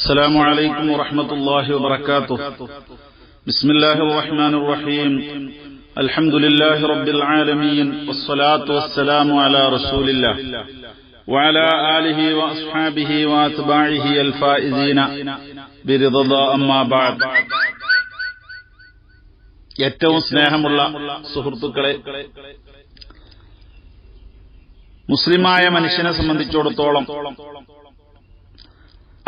السلام عليكم ورحمة الله وبركاته بسم الله الرحمن الرحيم الحمد لله رب العالمين والصلاة والسلام على رسول الله وعلى آله وأصحابه وأتباعه الفائزين برضا الله أما بعد ഏറ്റവും സ്നേഹമുള്ള സുഹൃത്തുക്കളെ മുസ്ലിമായ മനുഷ്യനെ സംബന്ധിച്ചിടത്തോളം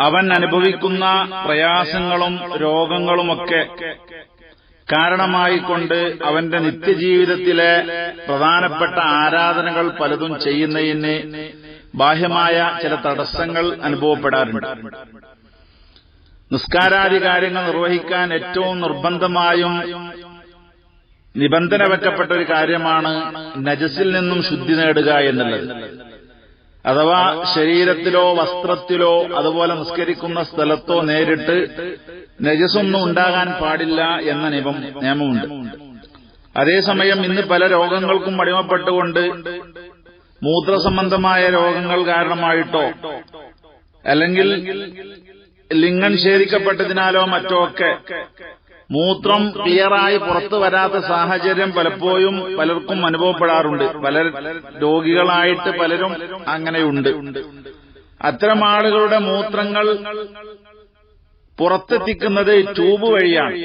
അവൻ അനുഭവിക്കുന്ന പ്രയാസങ്ങളും രോഗങ്ങളുമൊക്കെ കാരണമായിക്കൊണ്ട് അവന്റെ നിത്യജീവിതത്തിലെ പ്രധാനപ്പെട്ട ആരാധനകൾ പലതും ചെയ്യുന്നതിന് ബാഹ്യമായ ചില തടസ്സങ്ങൾ അനുഭവപ്പെടാറുണ്ട്. നിസ്കാരാദി കാര്യങ്ങൾ നിർവഹിക്കാൻ ഏറ്റവും നിർബന്ധമായും നിബന്ധന വെക്കപ്പെട്ട ഒരു കാര്യമാണ് നജസിൽ നിന്നും ശുദ്ധി നേടുക എന്നുള്ളത്. അഥവാ ശരീരത്തിലോ വസ്ത്രത്തിലോ അതുപോലെ നിസ്കരിക്കുന്ന സ്ഥലത്തോ നേരിട്ട് നജസൊന്നും ഉണ്ടാകാൻ പാടില്ല എന്ന നിയമം നിയമമുണ്ട്. അതേസമയം ഇന്ന് പല രോഗങ്ങൾക്കും അടിമപ്പെട്ടുകൊണ്ട് മൂത്രസംബന്ധമായ രോഗങ്ങൾ കാരണമായിട്ടോ അല്ലെങ്കിൽ ലിംഗം ഛേദിക്കപ്പെട്ടതിനാലോ മറ്റോ ഒക്കെ മൂത്രം ക്ലിയറായി പുറത്തു വരാത്ത സാഹചര്യം പലപ്പോഴും പലർക്കും അനുഭവപ്പെടാറുണ്ട്. പല രോഗികളായിട്ട് പലരും അങ്ങനെയുണ്ട്. അത്തരം ആളുകളുടെ മൂത്രങ്ങൾ പുറത്തെത്തിക്കുന്നത് ട്യൂബ് വഴിയാണ്.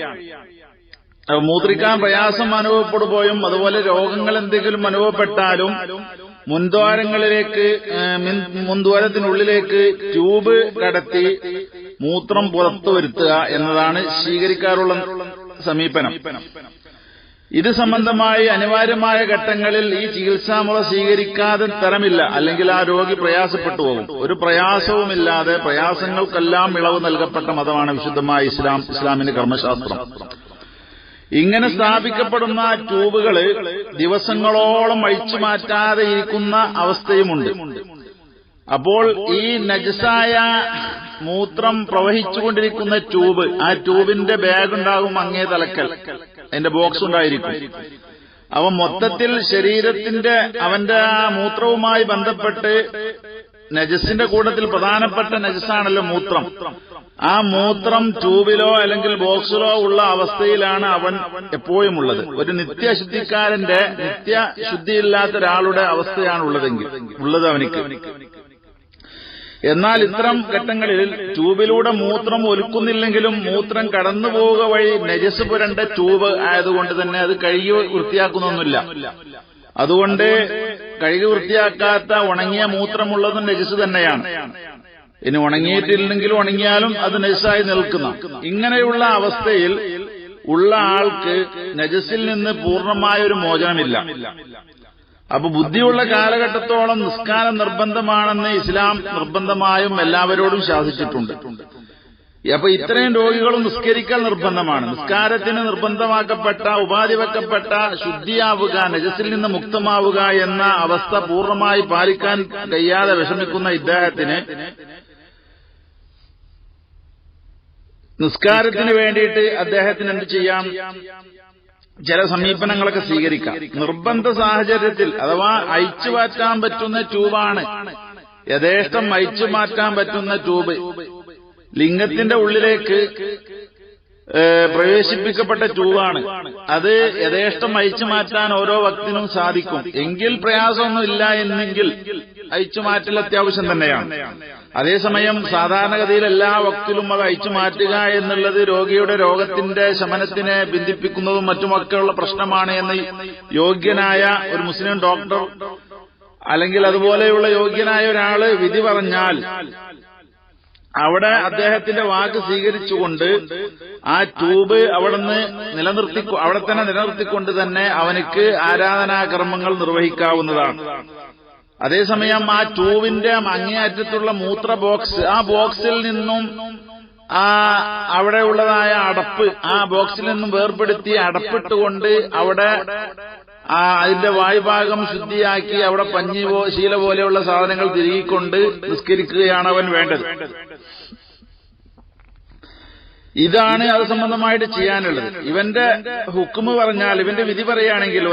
മൂത്രിക്കാൻ പ്രയാസം അനുഭവപ്പെടുമ്പോഴും അതുപോലെ രോഗങ്ങൾ എന്തെങ്കിലും അനുഭവപ്പെട്ടാലും മുൻദ്വാരങ്ങളിലേക്ക് മുൻദ്വാരത്തിനുള്ളിലേക്ക് ട്യൂബ് കടത്തി മൂത്രം പുറത്തു വരുത്തുക എന്നതാണ് സ്വീകരിക്കാറുള്ള സമീപനം. ഇത് സംബന്ധമായി അനിവാര്യമായ ഘട്ടങ്ങളിൽ ഈ ചികിത്സാമുറ സ്വീകരിക്കാതെ തരമില്ല. അല്ലെങ്കിൽ ആ രോഗി പ്രയാസപ്പെട്ടു പോകും. ഒരു പ്രയാസവുമില്ലാതെ പ്രയാസങ്ങൾക്കെല്ലാം ഇളവ് നൽകപ്പെട്ട മതമാണ് വിശുദ്ധമായ ഇസ്ലാം ഇസ്ലാമിന്റെ കർമ്മശാസ്ത്രം. ഇങ്ങനെ സ്ഥാപിക്കപ്പെടുന്ന ട്യൂബുകൾ ദിവസങ്ങളോളം അഴിച്ചു മാറ്റാതെ ഇരിക്കുന്ന അവസ്ഥയുമുണ്ട്. അപ്പോൾ ഈ നജസായ മൂത്രം പ്രവഹിച്ചുകൊണ്ടിരിക്കുന്ന ട്യൂബ് ആ ട്യൂബിന്റെ ബാഗ് ഉണ്ടാകും അങ്ങേ തലക്കൽ. അതിന്റെ ബോക്സ് ഉണ്ടായിരിക്കും. അവ മൊത്തത്തിൽ ശരീരത്തിന്റെ അവന്റെ ആ മൂത്രവുമായി ബന്ധപ്പെട്ട് നജസിന്റെ കൂട്ടത്തിൽ പ്രധാനപ്പെട്ട നജസാണല്ലോ മൂത്രം. ആ മൂത്രം ട്യൂബിലോ അല്ലെങ്കിൽ ബോക്സിലോ ഉള്ള അവസ്ഥയിലാണ് അവൻ എപ്പോഴും ഉള്ളത് ഒരു നിത്യശുദ്ധിക്കാരന്റെ നിത്യശുദ്ധിയില്ലാത്ത ഒരാളുടെ അവസ്ഥയാണ് ഉള്ളതെങ്കിൽ ഉള്ളത് അവനിക്ക്. എന്നാൽ ഇത്തരം ഘട്ടങ്ങളിൽ ട്യൂബിലൂടെ മൂത്രം ഒലുക്കുന്നില്ലെങ്കിലും മൂത്രം കടന്നു പോവുക വഴി നജസ് പുരണ്ട ട്യൂബ് ആയതുകൊണ്ട് തന്നെ അത് കഴുകി വൃത്തിയാക്കുന്നൊന്നുമില്ല. അതുകൊണ്ട് കഴുകി വൃത്തിയാക്കാത്ത ഉണങ്ങിയ മൂത്രമുള്ളതും നജസ് തന്നെയാണ്. ഇനി ഉണങ്ങിയിട്ടില്ലെങ്കിലും ഉണങ്ങിയാലും അത് നജസായി നിൽക്കുന്ന. ഇങ്ങനെയുള്ള അവസ്ഥയിൽ ഉള്ള ആൾക്ക് നജസിൽ നിന്ന് പൂർണമായ ഒരു മോചനമില്ല. അപ്പൊ ബുദ്ധിയുള്ള കാലഘട്ടത്തോളം നിസ്കാരം നിർബന്ധമാണെന്ന് ഇസ്ലാം നിർബന്ധമായും എല്ലാവരോടും ശാസിച്ചിട്ടുണ്ട്. അപ്പൊ ഇത്രയും രോഗികളും നിസ്കരിക്കൽ നിർബന്ധമാണ്. നിസ്കാരത്തിന് നിർബന്ധമാക്കപ്പെട്ട ഉപാധി വെക്കപ്പെട്ട ശുദ്ധിയാവുക നജസിൽ നിന്ന് മുക്തമാവുക എന്ന അവസ്ഥ പൂർണമായി പാലിക്കാൻ കഴിയാതെ വിഷമിക്കുന്ന ഇദ്ദേഹത്തിന് നിസ്കാരത്തിന് വേണ്ടിയിട്ട് അദ്ദേഹത്തിന് എന്ത് ചെയ്യാം? ചില സമീപനങ്ങളൊക്കെ സ്വീകരിക്കാം. നിർബന്ധ സാഹചര്യത്തിൽ അഥവാ അയച്ചു മാറ്റാൻ പറ്റുന്ന ട്യൂബാണ്. യഥേഷ്ടം അയച്ചു മാറ്റാൻ പറ്റുന്ന ട്യൂബ്. ലിംഗത്തിന്റെ ഉള്ളിലേക്ക് പ്രവേശിപ്പിക്കപ്പെട്ട ട്യൂബാണ്. അത് യഥേഷ്ടം അയച്ചു മാറ്റാൻ ഓരോ ഭക്തിനും സാധിക്കും. എങ്കിൽ പ്രയാസമൊന്നുമില്ല എന്നെങ്കിൽ അയച്ചു മാറ്റൽ അത്യാവശ്യം തന്നെയാണ്. അതേസമയം സാധാരണഗതിയിൽ എല്ലാ വക്തിലും അത് അയച്ചു മാറ്റുക എന്നുള്ളത് രോഗിയുടെ രോഗത്തിന്റെ ശമനത്തിനെ ബന്ധിപ്പിക്കുന്നതും മറ്റുമൊക്കെയുള്ള പ്രശ്നമാണ് എന്ന് യോഗ്യനായ ഒരു മുസ്ലിം ഡോക്ടർ അല്ലെങ്കിൽ അതുപോലെയുള്ള യോഗ്യനായ ഒരാൾ വിധി പറഞ്ഞാൽ അവിടെ അദ്ദേഹത്തിന്റെ വാക്ക് സ്വീകരിച്ചുകൊണ്ട് ആ ട്യൂബ് അവിടുന്ന് നിലനിർത്തി അവിടെ തന്നെ നിലനിർത്തിക്കൊണ്ട് തന്നെ അവനക്ക് ആരാധനാകർമ്മങ്ങൾ നിർവഹിക്കാവുന്നതാണ്. അതേസമയം ആ ട്യൂവിന്റെ അങ്ങേയറ്റത്തുള്ള മൂത്ര ബോക്സ് ആ ബോക്സിൽ നിന്നും ആ അവിടെ ഉള്ളതായ അടപ്പ് ആ ബോക്സിൽ നിന്നും വേർപെടുത്തി അടപ്പിട്ടുകൊണ്ട് അവിടെ ആ അതിന്റെ വായുഭാഗം ശുദ്ധിയാക്കി അവിടെ പഞ്ഞി ശീല പോലെയുള്ള സാധനങ്ങൾ തിരികിക്കൊണ്ട് നിസ്കരിക്കുകയാണ് അവൻ വേണ്ടത്. ഇതാണ് അത് സംബന്ധമായിട്ട് ചെയ്യാനുള്ളത്. ഇവന്റെ ഹുക്കുമ് പറഞ്ഞാൽ ഇവന്റെ വിധി പറയുകയാണെങ്കിൽ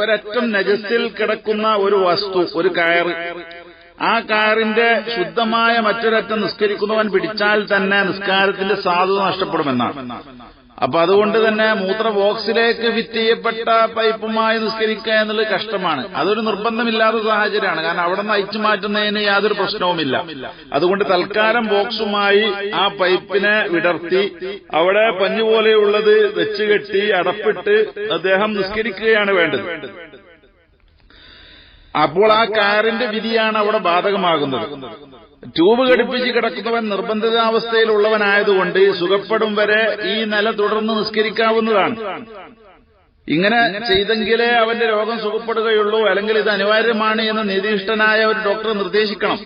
ഒരറ്റം നജസ്സിൽ കിടക്കുന്ന ഒരു വസ്തു ഒരു കയറ്. ആ കയറിന്റെ ശുദ്ധമായ മറ്റൊരറ്റം നിസ്കരിക്കുന്നവൻ പിടിച്ചാൽ തന്നെ നിസ്കാരത്തിന്റെ സാധുത നഷ്ടപ്പെടുമെന്നാണ്. അപ്പൊ അതുകൊണ്ട് തന്നെ മൂത്ര ബോക്സിലേക്ക് ഫിറ്റ് ചെയ്യപ്പെട്ട പൈപ്പുമായി നിസ്കരിക്കുക എന്നുള്ളത് കഷ്ടമാണ്. അതൊരു നിർബന്ധമില്ലാത്ത സാഹചര്യമാണ്. കാരണം അവിടെ നിന്ന് അയച്ചു മാറ്റുന്നതിന് യാതൊരു പ്രശ്നവുമില്ല. അതുകൊണ്ട് തൽക്കാലം ബോക്സുമായി ആ പൈപ്പിനെ വിടർത്തി അവിടെ പഞ്ഞുപോലെയുള്ളത് വെച്ചുകെട്ടി അടപ്പിട്ട് അദ്ദേഹം നിസ്കരിക്കുകയാണ് വേണ്ടത്. അപ്പോൾ ആ കാറിന്റെ വിധിയാണ് അവിടെ ബാധകമാകുന്നത്. ട്യൂബ് ഘടിപ്പിച്ച് കിടക്കുന്നവൻ നിർബന്ധിതാവസ്ഥയിലുള്ളവനായതുകൊണ്ട് സുഖപ്പെടും വരെ ഈ നില തുടർന്ന് നിസ്കരിക്കാവുന്നതാണ്. ഇങ്ങനെ ചെയ്തെങ്കിലേ അവന്റെ രോഗം സുഖപ്പെടുകയുള്ളൂ അല്ലെങ്കിൽ ഇത് അനിവാര്യമാണ് എന്ന് നിരീഷ്ടനായ ഒരു ഡോക്ടർ നിർദ്ദേശിക്കണം.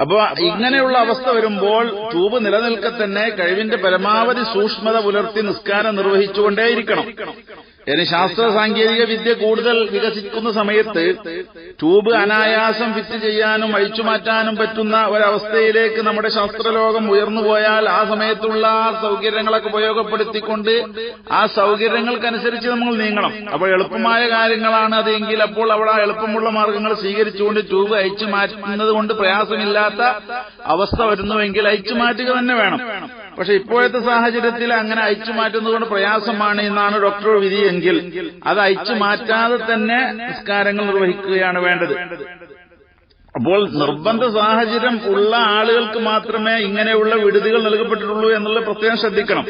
അപ്പോ ഇങ്ങനെയുള്ള അവസ്ഥ വരുമ്പോൾ ട്യൂബ് നിലനിൽക്കെ തന്നെ കഴിവിന്റെ പരമാവധി സൂക്ഷ്മത പുലർത്തി നിസ്കാരം നിർവഹിച്ചുകൊണ്ടേയിരിക്കണം. ശാസ്ത്ര സാങ്കേതിക വിദ്യ കൂടുതൽ വികസിക്കുന്ന സമയത്ത് ട്യൂബ് അനായാസം ഫിറ്റ് ചെയ്യാനും അഴിച്ചുമാറ്റാനും പറ്റുന്ന ഒരവസ്ഥയിലേക്ക് നമ്മുടെ ശാസ്ത്രലോകം ഉയർന്നുപോയാൽ ആ സമയത്തുള്ള ആ സൗകര്യങ്ങളൊക്കെ ഉപയോഗപ്പെടുത്തിക്കൊണ്ട് ആ സൗകര്യങ്ങൾക്കനുസരിച്ച് നമ്മൾ നീങ്ങണം. അപ്പോൾ എളുപ്പമായ കാര്യങ്ങളാണ് അതെങ്കിൽ അപ്പോൾ അവിടെ ആ എളുപ്പമുള്ള മാർഗങ്ങൾ സ്വീകരിച്ചുകൊണ്ട് ട്യൂബ് അയച്ചു മാറ്റുന്നത് കൊണ്ട് പ്രയാസമില്ലാത്ത അവസ്ഥ വരുന്നുവെങ്കിൽ അയച്ചു മാറ്റുക തന്നെ വേണം. പക്ഷെ ഇപ്പോഴത്തെ സാഹചര്യത്തിൽ അങ്ങനെ അയച്ചു മാറ്റുന്നതുകൊണ്ട് പ്രയാസമാണ് എന്നാണ് ഡോക്ടർ വിധിയെങ്കിൽ. അത് അയച്ചു മാറ്റാതെ തന്നെ നിസ്കാരങ്ങൾ നിർവഹിക്കുകയാണ് വേണ്ടത്. അപ്പോൾ നിർബന്ധ സാഹചര്യം ഉള്ള ആളുകൾക്ക് മാത്രമേ ഇങ്ങനെയുള്ള വിടുതികൾ നൽകപ്പെട്ടിട്ടുള്ളൂ എന്നുള്ളത് പ്രത്യേകം ശ്രദ്ധിക്കണം.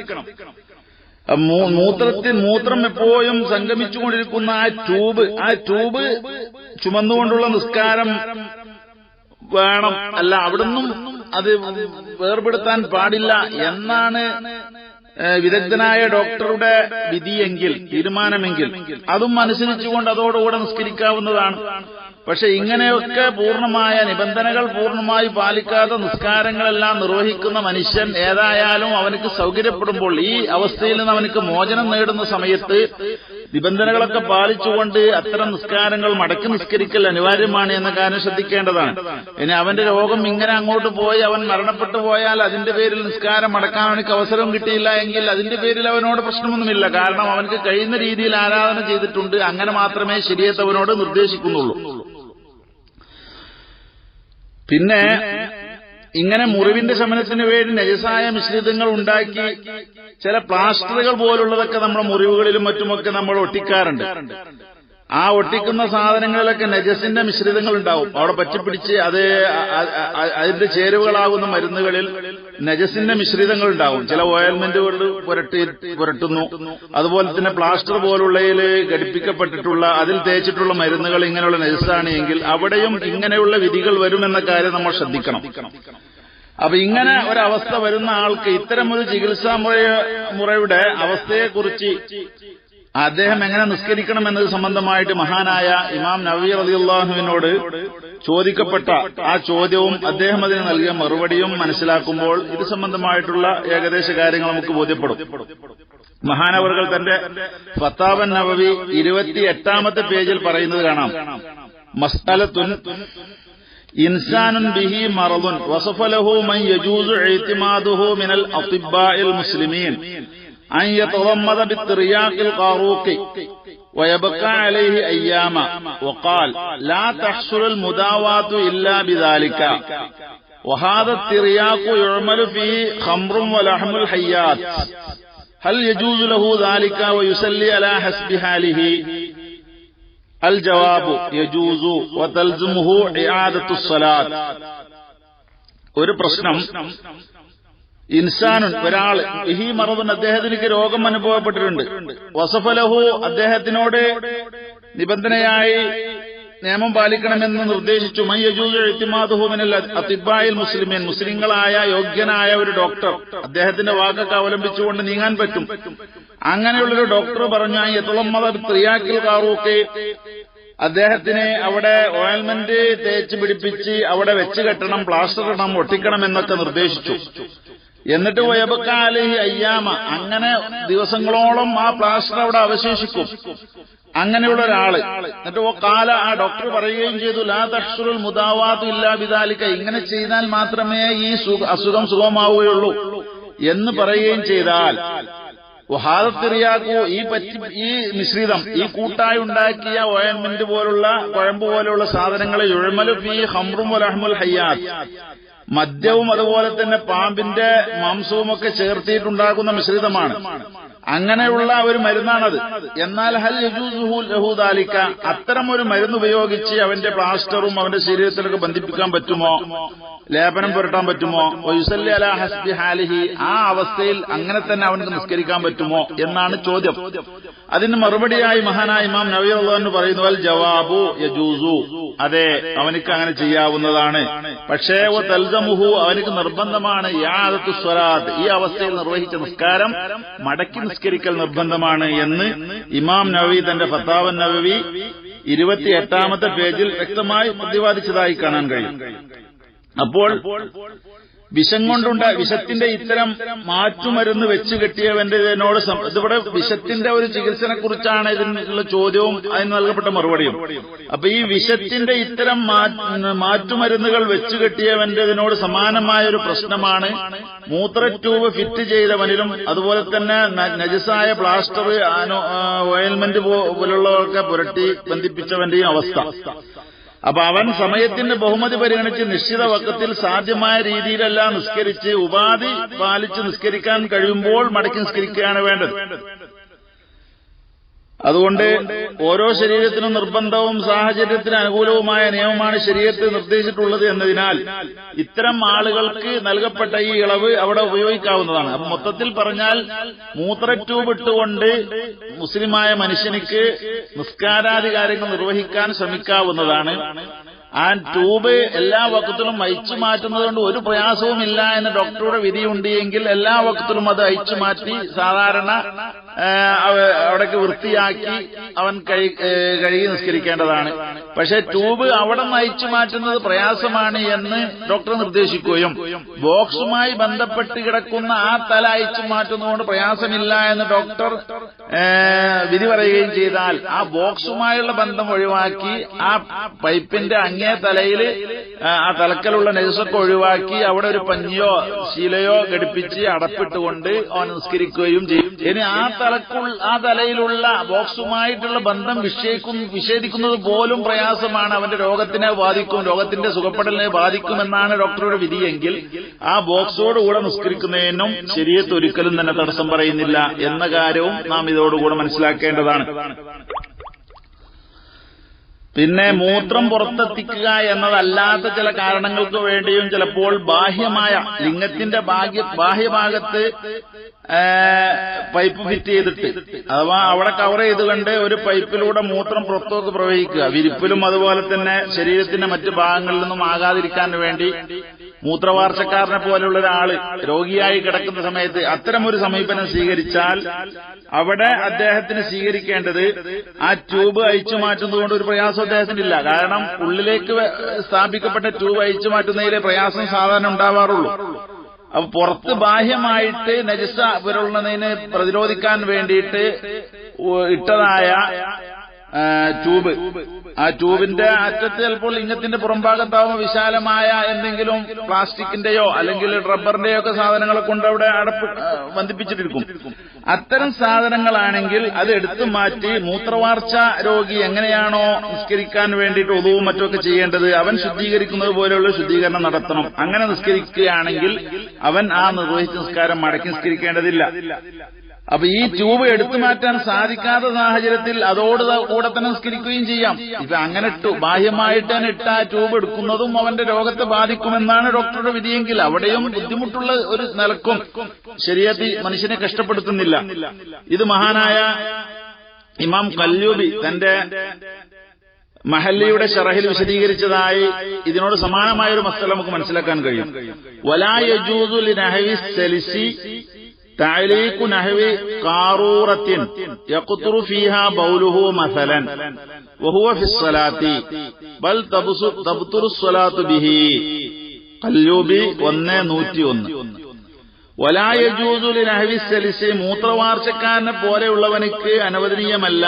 മൂത്രത്തിൽ മൂത്രം എപ്പോഴും സംഗമിച്ചുകൊണ്ടിരിക്കുന്ന ആ ട്യൂബ് ആ ട്യൂബ് ചുമന്നുകൊണ്ടുള്ള നിസ്കാരം വേണം. അല്ല അവിടുന്നും അത് വേർപെടുത്താൻ പാടില്ല എന്നാണ് വിദഗ്ധനായ ഡോക്ടറുടെ വിധിയെങ്കിൽ തീരുമാനമെങ്കിൽ. അതും അനുസരിച്ചുകൊണ്ട് അതോടുകൂടെ നിസ്കരിക്കാവുന്നതാണ്. പക്ഷെ ഇങ്ങനെയൊക്കെ പൂർണമായ നിബന്ധനകൾ പൂർണമായി പാലിക്കാതെ നിസ്കാരങ്ങളെല്ലാം നിർവഹിക്കുന്ന മനുഷ്യൻ ഏതായാലും അവനക്ക് സൗകര്യപ്പെടുമ്പോൾ ഈ അവസ്ഥയിൽ നിന്ന് അവനക്ക് മോചനം നേടുന്ന സമയത്ത് നിബന്ധനകളൊക്കെ പാലിച്ചുകൊണ്ട് അത്തരം നിസ്കാരങ്ങൾ മടക്കി നിസ്കരിക്കൽ അനിവാര്യമാണ് എന്ന കാര്യം ശ്രദ്ധിക്കേണ്ടതാണ്. ഇനി അവന്റെ രോഗം ഇങ്ങനെ അങ്ങോട്ട് പോയി അവൻ മരണപ്പെട്ടു പോയാൽ അതിന്റെ പേരിൽ നിസ്കാരം മടക്കാൻ അവനക്ക് അവസരം കിട്ടിയില്ല എങ്കിൽ അതിന്റെ പേരിൽ അവനോട് പ്രശ്നമൊന്നുമില്ല. കാരണം അവനക്ക് കഴിയുന്ന രീതിയിൽ ആരാധന ചെയ്തിട്ടുണ്ട്. അങ്ങനെ മാത്രമേ ശരിയത്ത് അവനോട് നിർദ്ദേശിക്കുന്നുള്ളൂ. പിന്നെ ഇങ്ങനെ മുറിവിന്റെ ശമനത്തിന് വേണ്ടി നജസായ മിശ്രിതങ്ങൾ ഉണ്ടാക്കി ചില പ്ലാസ്റ്ററുകൾ പോലുള്ളതൊക്കെ നമ്മുടെ മുറിവുകളിലും മറ്റുമൊക്കെ നമ്മൾ ഒട്ടിക്കാറുണ്ട്. ആ ഒട്ടിക്കുന്ന സാധനങ്ങളിലൊക്കെ നജസിന്റെ മിശ്രിതങ്ങൾ ഉണ്ടാവും അവിടെ പറ്റിപ്പിടിച്ച് അത് അതിന്റെ ചേരുവകളാകുന്ന മരുന്നുകളിൽ നജസിന്റെ മിശ്രിതങ്ങൾ ഉണ്ടാവും ചില ഓയിൽമെന്റുകൾ പുരട്ടി പുരട്ടുന്നു. അതുപോലെ തന്നെ പ്ലാസ്റ്റർ പോലുള്ളതിൽ ഘടിപ്പിക്കപ്പെട്ടിട്ടുള്ള അതിൽ തേച്ചിട്ടുള്ള മരുന്നുകൾ ഇങ്ങനെയുള്ള നജസാണ് എങ്കിൽ അവിടെയും ഇങ്ങനെയുള്ള വിധികൾ വരുമെന്ന കാര്യം നമ്മൾ ശ്രദ്ധിക്കണം. അപ്പൊ ഇങ്ങനെ ഒരവസ്ഥ വരുന്ന ആൾക്ക് ഇത്തരമൊരു ചികിത്സാ മുറ മുറയുടെ അവസ്ഥയെക്കുറിച്ച് അദ്ദേഹം എങ്ങനെ നിസ്കരിക്കണം എന്നത് സംബന്ധമായിട്ട് മഹാനായ ഇമാം നവീ അലിയുള്ളാഹുവിനോട് ചോദിക്കപ്പെട്ട ആ ചോദ്യവും അദ്ദേഹം അതിന് നൽകിയ മറുപടിയും മനസ്സിലാക്കുമ്പോൾ ഇത് സംബന്ധമായിട്ടുള്ള ഏകദേശ കാര്യങ്ങൾ നമുക്ക് ബോധ്യപ്പെടും. മഹാനവറുകൾ തന്റെ ഫത്താവൻ നവവി ഇരുപത്തി എട്ടാമത്തെ പേജിൽ പറയുന്നത് കാണാം. മസ്തലത്തുൻ ഇൻസാനുൻ ബിഹി മറദുൻ വസഫലഹു മൻ യജൂസു ഇഅ്തിമാദുഹു മിനൽ അത്തിബ്ബാഇൽ മുസ്ലിമീൻ. أن يتضمد بالترياق القاروق ويبقى عليه أياما وقال لا تحصل المداواة إلا بذلك وهذا الترياق يعمل فيه خمر ولحم الحيات هل يجوز له ذلك ويسلي على حسب حاله الجواب يجوز وتلزمه إعادة الصلاة ഒരു പ്രശ്നം ഇൻസാനുൻ ഒരാൾ ഇഹി മറവൻ അദ്ദേഹത്തിലേക്ക് രോഗം അനുഭവപ്പെട്ടിട്ടുണ്ട്. വസഫലഹു അദ്ദേഹത്തിനോട് നിബന്ധനയായി നിയമം പാലിക്കണമെന്ന് നിർദ്ദേശിച്ചു. മയ്യജൂമാതുഹുമിനൽ അതിബായിൽ മുസ്ലിമീൻ. മുസ്ലിങ്ങളായ യോഗ്യനായ ഒരു ഡോക്ടർ. അദ്ദേഹത്തിന്റെ വാക്കൊക്കെ അവലംബിച്ചുകൊണ്ട് നീങ്ങാൻ പറ്റും. അങ്ങനെയുള്ളൊരു ഡോക്ടർ പറഞ്ഞു എത്തോളം മത ത്രിയാക്കിൽ കാറൂക്കെ. അദ്ദേഹത്തിനെ അവിടെ ഓയിൽമെന്റ് തേച്ച് പിടിപ്പിച്ച് അവിടെ വെച്ച് കെട്ടണം പ്ലാസ്റ്റർ ഇടണം ഒട്ടിക്കണം എന്നൊക്കെ നിർദ്ദേശിച്ചു. എന്നിട്ട് വയബക്കാലി അയ്യാമ. അങ്ങനെ ദിവസങ്ങളോളം ആ പ്ലാസ്റ്റർ അവിടെ അവശേഷിക്കും. അങ്ങനെയുള്ള ഒരാൾ. എന്നിട്ട് ഓ കാല ആ ഡോക്ടർ പറയുകയും ചെയ്തു ലാ തക്ഷുറുൽ മുദാവാത്തു ഇല്ലാ ബിദാലിക്ക ഇങ്ങനെ ചെയ്താൽ മാത്രമേ ഈ അസുഖം സുഖമാവുകയുള്ളൂ എന്ന് പറയുകയും ചെയ്താൽ ഹാദത്തെറിയാക്കോ ഈ പറ്റി ഈ മിശ്രിതം ഈ കൂട്ടായി ഉണ്ടാക്കിയ ഓയൻമെന്റ് പോലുള്ള കുഴമ്പ് പോലെയുള്ള സാധനങ്ങളെ ഉഴമലു ഫീ ഹംറും ഹയ്യാത്ത്. മദ്യവും അതുപോലെ തന്നെ പാമ്പിന്റെ മാംസവും ഒക്കെ ചേർത്തിയിട്ടുണ്ടാക്കുന്ന മിശ്രിതമാണ്. അങ്ങനെയുള്ള ഒരു മരുന്നാണത്. എന്നാൽ ഹൽ യജൂസുഹു ലഹു ദാലിക അത്തരം ഒരു മരുന്ന് ഉപയോഗിച്ച് അവന്റെ പ്ലാസ്റ്ററും അവന്റെ ശരീരത്തിലൊക്കെ ബന്ധിപ്പിക്കാൻ പറ്റുമോ? ലേപനം പുരട്ടാൻ പറ്റുമോ? വയുസല്ലി അല ഹസ്ബി ഹാലിഹി ആ അവസ്ഥയിൽ അങ്ങനെ തന്നെ അവനക്ക് നിസ്കരിക്കാൻ പറ്റുമോ എന്നാണ് ചോദ്യം. അതിന് മറുപടിയായി മഹാനായ ഇമാം നബിയുള്ളവന് പറയുന്നു അൽ ജവാബു യജൂസു. അതെ അവനക്ക് അങ്ങനെ ചെയ്യാവുന്നതാണ്. പക്ഷേ ഓ തൽസമുഹു അവനക്ക് നിർബന്ധമാണ് യാദത്തു ഈ അവസ്ഥയിൽ നിർവഹിച്ച നിസ്കാരം മടക്കി നിസ്കരിക്കൽ നിർബന്ധമാണ് എന്ന് ഇമാം നവവി തന്റെ ഫത്താവൻ നവവി ഇരുപത്തിയെട്ടാമത്തെ പേജിൽ വ്യക്തമായി പ്രതിപാദിച്ചതായി കാണാൻ കഴിയും. അപ്പോൾ വിഷം കൊണ്ടുണ്ട. വിഷത്തിന്റെ ഇത്തരം മാറ്റുമരുന്ന് വെച്ച് കെട്ടിയവന്റെ ഇതിനോട് ഇതിവിടെ വിഷത്തിന്റെ ഒരു ചികിത്സനെ കുറിച്ചാണ് ഇതിനുള്ള ചോദ്യവും അതിന് നൽകപ്പെട്ട മറുപടിയും. അപ്പൊ ഈ വിഷത്തിന്റെ ഇത്തരം മാറ്റുമരുന്നുകൾ വെച്ച് കെട്ടിയവന്റെ ഇതിനോട് സമാനമായ ഒരു പ്രശ്നമാണ് മൂത്ര ട്യൂബ് ഫിറ്റ് ചെയ്തവനിലും അതുപോലെ തന്നെ നജസായ പ്ലാസ്റ്റർ ഓയിൽമെന്റ് പോലുള്ളവർക്ക് പുരട്ടി ബന്ധിപ്പിച്ചവന്റെയും അവസ്ഥ. അപ്പൊ അവൻ സമയത്തിന്റെ ബഹുമതി പരിഗണിച്ച് നിശ്ചിത വക്കത്തിൽ സാധ്യമായ രീതിയിലെല്ലാം നിസ്കരിച്ച് ഉപാധി പാലിച്ച് നിസ്കരിക്കാൻ കഴിയുമ്പോൾ മടക്കി നിസ്കരിക്കുകയാണ് വേണ്ടത്. അതുകൊണ്ട് ഓരോ ശരീരത്തിനും നിർബന്ധവും സാഹചര്യത്തിന് അനുകൂലവുമായ നിയമമാണ് ശരീരത്തിൽ നിർദ്ദേശിച്ചിട്ടുള്ളത് എന്നതിനാൽ ഇത്തരം ആളുകൾക്ക് നൽകപ്പെട്ട ഈ ഇളവ് അവിടെ ഉപയോഗിക്കാവുന്നതാണ്. അപ്പൊ മൊത്തത്തിൽ പറഞ്ഞാൽ മൂത്ര ട്യൂബ് ഇട്ടുകൊണ്ട് മുസ്ലിമായ മനുഷ്യനിക്ക് നിസ്കാരാധികാരങ്ങൾ നിർവഹിക്കാൻ ശ്രമിക്കാവുന്നതാണ്. ആ ട്യൂബ് എല്ലാ വക്കത്തിലും അയച്ചു മാറ്റുന്നത് കൊണ്ട് ഒരു പ്രയാസവുമില്ല എന്ന് ഡോക്ടറുടെ വിധിയുണ്ട് എങ്കിൽ എല്ലാ വക്കത്തിലും അത് അയച്ചു മാറ്റി സാധാരണ അവിടേക്ക് വൃത്തിയാക്കി അവൻ കഴുകി നിസ്കരിക്കേണ്ടതാണ്. പക്ഷെ ട്യൂബ് അവിടെ നിന്ന് അയച്ചു മാറ്റുന്നത് പ്രയാസമാണ് എന്ന് ഡോക്ടർ നിർദ്ദേശിക്കുകയും ബോക്സുമായി ബന്ധപ്പെട്ട് കിടക്കുന്ന ആ തല അയച്ചു മാറ്റുന്നതുകൊണ്ട് പ്രയാസമില്ല എന്ന് ഡോക്ടർ വിധി പറയുകയും ചെയ്താൽ ആ ബോക്സുമായുള്ള ബന്ധം ഒഴിവാക്കി ആ പൈപ്പിന്റെ അങ്ങേ തലയിൽ ആ തലക്കലുള്ള നെയ്സൊക്കെ ഒഴിവാക്കി അവിടെ ഒരു പഞ്ഞിയോ ശീലയോ ഘടിപ്പിച്ച് അടപ്പിട്ടുകൊണ്ട് അവൻ നിസ്കരിക്കുകയും ചെയ്യും. ഇനി ആ തലക്കുൾ ആ തലയിലുള്ള ബോക്സുമായിട്ടുള്ള ബന്ധം വിഷയിക്കും വിഷേദിക്കുന്നത് പോലും പ്രയാസമാണ്. അവന്റെ രോഗത്തിനെ ബാധിക്കും രോഗത്തിന്റെ സുഖപ്പെടലിനെ ബാധിക്കുമെന്നാണ് ഡോക്ടറുടെ വിധിയെങ്കിൽ ആ ബോക്സോടുകൂടെ നിസ്കരിക്കുന്നതിനും ശരീരത്ത് ഒരിക്കലും തന്നെ തടസ്സം പറയുന്നില്ല എന്ന കാര്യവും നാം ഇതോടുകൂടെ മനസ്സിലാക്കേണ്ടതാണ്. പിന്നെ മൂത്രം പുറത്തെത്തിക്കുക എന്നതല്ലാത്ത ചില കാരണങ്ങൾക്ക് വേണ്ടിയും ചിലപ്പോൾ ബാഹ്യമായ ലിംഗത്തിന്റെ ഭാഗ്യ ബാഹ്യഭാഗത്ത് പൈപ്പ് ഫിറ്റ് ചെയ്തിട്ട് അഥവാ അവിടെ കവർ ചെയ്തുകൊണ്ട് ഒരു പൈപ്പിലൂടെ മൂത്രം പുറത്തോട്ട് പ്രവഹിക്കുക. വിരിപ്പിലും അതുപോലെ തന്നെ ശരീരത്തിന്റെ മറ്റു ഭാഗങ്ങളിൽ നിന്നും ആകാതിരിക്കാൻ വേണ്ടി മൂത്രവാർച്ചക്കാരനെ പോലുള്ള ഒരാൾ രോഗിയായി കിടക്കുന്ന സമയത്ത് അത്തരമൊരു സമീപനം സ്വീകരിച്ചാൽ അവിടെ അദ്ദേഹത്തിന് സ്വീകരിക്കേണ്ടത് ആ ട്യൂബ് അയച്ചു മാറ്റുന്നതുകൊണ്ട് ഒരു പ്രയാസം അദ്ദേഹത്തിനില്ല. കാരണം ഉള്ളിലേക്ക് സ്ഥാപിക്കപ്പെട്ട ട്യൂബ് അയച്ചു മാറ്റുന്നതിലെ പ്രയാസം സാധാരണ ഉണ്ടാവാറുള്ളൂ. അപ്പൊ പുറത്ത് ബാഹ്യമായിട്ട് നജസ പുരളുന്നതിനെ പ്രതിരോധിക്കാൻ വേണ്ടിയിട്ട് ഇട്ടതായ ട്യൂബ്. ആ ട്യൂബിന്റെ അറ്റത്ത് ചിലപ്പോൾ ഇങ്ങത്തിന്റെ പുറംഭാഗത്താവുമ്പോൾ വിശാലമായ എന്തെങ്കിലും പ്ലാസ്റ്റിക്കിന്റെയോ അല്ലെങ്കിൽ റബ്ബറിന്റെയോ ഒക്കെ സാധനങ്ങളെ കൊണ്ട് അവിടെ അടപ്പ് ബന്ധിപ്പിച്ചിട്ടിരിക്കും. അത്തരം സാധനങ്ങളാണെങ്കിൽ അത് എടുത്തു മാറ്റി മൂത്രവാർച്ച രോഗി എങ്ങനെയാണോ നിസ്കരിക്കാൻ വേണ്ടിയിട്ട് ഒതുവും മറ്റുമൊക്കെ ചെയ്യേണ്ടത് അവൻ ശുദ്ധീകരിക്കുന്നത് പോലെയുള്ള ശുദ്ധീകരണം നടത്തണം. അങ്ങനെ നിസ്കരിക്കുകയാണെങ്കിൽ അവൻ ആ നിർവഹിച്ച നിസ്കാരം മടക്കി നിസ്കരിക്കേണ്ടതില്ല. അപ്പൊ ഈ ട്യൂബ് എടുത്തു മാറ്റാൻ സാധിക്കാത്ത സാഹചര്യത്തിൽ അതോട് കൂടെ തന്നെ നിസ്കരിക്കുകയും ചെയ്യാം. ഇപ്പൊ അങ്ങനെ ഇട്ടു ബാഹ്യമായിട്ട് തന്നെ ഇട്ട ആ ട്യൂബ് എടുക്കുന്നതും അവന്റെ രോഗത്തെ ബാധിക്കുമെന്നാണ് ഡോക്ടറുടെ വിധിയെങ്കിൽ അവിടെയും ബുദ്ധിമുട്ടുള്ള ഒരു നിലക്കും ശരീരത്തിൽ മനുഷ്യനെ കഷ്ടപ്പെടുത്തുന്നില്ല. ഇത് മഹാനായ ഇമാം കല്യൂബി തന്റെ മഹല്ലിയുടെ ഷറഹിൽ വിശദീകരിച്ചതായി ഇതിനോട് സമാനമായ ഒരു മസ്തല നമുക്ക് മനസ്സിലാക്കാൻ കഴിയും. സലിസി تعليق نحو قارورة يقطر فيها بوله مثلا وهو في الصلاة بل تبس- تبطل الصلاة به കല്യൂബി ഒന്ന് നൂറ്റി ഒന്ന് വലായജൂസുലി നഹവി സലിസ് മൂത്രവാർച്ചക്കാരനെ പോലെയുള്ളവനിക്ക് അനുവദനീയമല്ല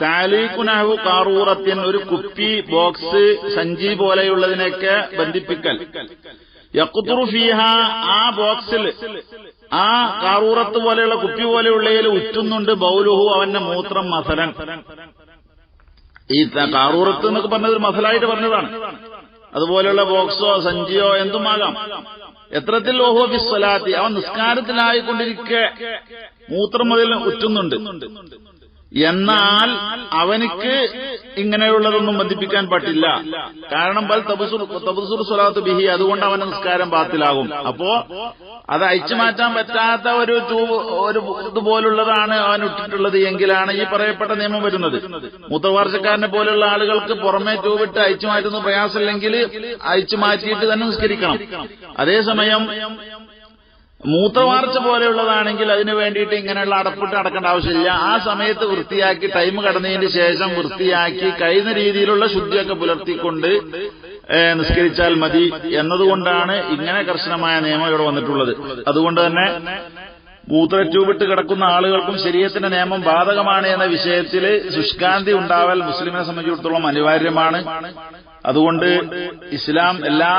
താലീഖു നഹു കാറൂറത്തിൻ ഒരു കുപ്പി ബോക്സ് സഞ്ചി പോലെയുള്ളതിനൊക്കെ ബന്ധിപ്പിക്കൽ യക്കുത്തുറു ഫീഹ ആ ബോക്സിൽ ആ കാറൂറത്ത് പോലെയുള്ള കുപ്പി പോലെയുള്ളതിൽ ഉറ്റുന്നുണ്ട് ബൗലുഹു അവന്റെ മൂത്രം മസലൻ. ഈ കാറൂറത്ത് എന്നൊക്കെ പറഞ്ഞത് ഒരു മസലായിട്ട് പറഞ്ഞതാണ്. അതുപോലെയുള്ള ബോക്സോ സഞ്ചിയോ എന്തുമാകാം. എത്രത്തിൽ ഓഹോ ബിസ്വലാത്തി അവൻ നിസ്കാരത്തിലായിക്കൊണ്ടിരിക്കെ. മൂത്രം മുതൽ ഉറ്റുന്നുണ്ട്. എന്നാൽ അവനിക്ക് ഇങ്ങനെയുള്ളതൊന്നും ബന്ധിപ്പിക്കാൻ പറ്റില്ല കാരണം ബൽ തബസുർ തബസുർ സ്വലാത്ത് ബിഹി അതുകൊണ്ട് അവന്റെ നിസ്കാരം ബാത്തിലാകും. അപ്പോ അത് അയച്ചു മാറ്റാൻ പറ്റാത്ത ഒരു ഒരു ഇതുപോലുള്ളതാണ് അവൻ ഇട്ടിട്ടുള്ളത് എങ്കിലാണ് ഈ പറയപ്പെട്ട നിയമം വരുന്നത്. മൂത്രവാർച്ചക്കാരനെ പോലുള്ള ആളുകൾക്ക് പുറമെ ചൂവിട്ട് അയച്ചു മാറ്റുന്ന പ്രയാസമില്ലെങ്കിൽ അയച്ചു മാറ്റിയിട്ട് തന്നെ നിസ്കരിക്കണം. അതേസമയം മൂത്രവാർച്ച പോലെയുള്ളതാണെങ്കിൽ അതിന് വേണ്ടിയിട്ട് ഇങ്ങനെയുള്ള അടപ്പിട്ട് അടക്കേണ്ട ആവശ്യമില്ല. ആ സമയത്ത് വൃത്തിയാക്കി ടൈം കടന്നതിന് ശേഷം വൃത്തിയാക്കി കഴിയുന്ന രീതിയിലുള്ള ശുദ്ധിയൊക്കെ പുലർത്തിക്കൊണ്ട് നിസ്കരിച്ചാൽ മതി എന്നതുകൊണ്ടാണ് ഇങ്ങനെ കർശനമായ നിയമം ഇവിടെ വന്നിട്ടുള്ളത്. അതുകൊണ്ട് തന്നെ മൂത്ര ട്യൂബിട്ട് കിടക്കുന്ന ആളുകൾക്കും ശരീരത്തിന്റെ നിയമം ബാധകമാണ് എന്ന വിഷയത്തിൽ ശുഷ്കാന്തി ഉണ്ടാവൽ മുസ്ലിമിനെ സംബന്ധിച്ചിടത്തോളം അനിവാര്യമാണ്. അതുകൊണ്ട് ഇസ്ലാം എല്ലാ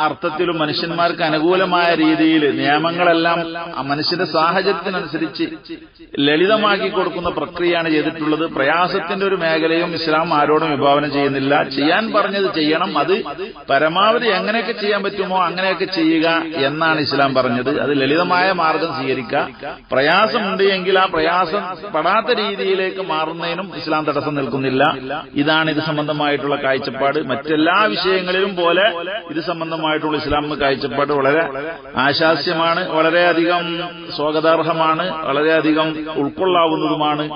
അർത്ഥത്തിലും മനുഷ്യന്മാർക്ക് അനുകൂലമായ രീതിയിൽ നിയമങ്ങളെല്ലാം ആ മനുഷ്യന്റെ സാഹചര്യത്തിനനുസരിച്ച് ലളിതമാക്കി കൊടുക്കുന്ന പ്രക്രിയയാണ് ചെയ്തിട്ടുള്ളത്. പ്രയാസത്തിന്റെ ഒരു മേഖലയും ഇസ്ലാം ആരോടും വിഭാവനം ചെയ്യുന്നില്ല. ചെയ്യാൻ പറഞ്ഞത് ചെയ്യണം. അത് പരമാവധി എങ്ങനെയൊക്കെ ചെയ്യാൻ പറ്റുമോ അങ്ങനെയൊക്കെ ചെയ്യുക എന്നാണ് ഇസ്ലാം പറഞ്ഞത്. അത് ലളിതമായ മാർഗം സ്വീകരിക്കുക. പ്രയാസമുണ്ട് എങ്കിൽ ആ പ്രയാസം പെടാത്ത രീതിയിലേക്ക് മാറുന്നതിനും ഇസ്ലാം തടസ്സം നിൽക്കുന്നില്ല. ഇതാണ് ഇത് സംബന്ധമായിട്ടുള്ള കാഴ്ചപ്പാട്. മറ്റെല്ലാ വിഷയങ്ങളിലും പോലെ ഇത് സംബന്ധമായിട്ടുള്ള ഇസ്ലാം കാഴ്ചപ്പാട് വളരെ ആശാസ്യമാണ് വളരെയധികം സ്വാഗതാർഹമാണ് വളരെയധികം ഉൾക്കൊള്ളാവുന്നതുമാണ്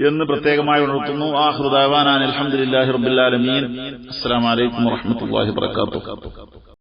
എന്ന് പ്രത്യേകമായി ഉണർത്തുന്നു ആ ഹൃദാവാൻ അലഹമുല്ലാഹി റബുല്ലാലമീൻ അസ്സാം വലൈക്കും വാഹമത്തല്ലാഹി വാത്തു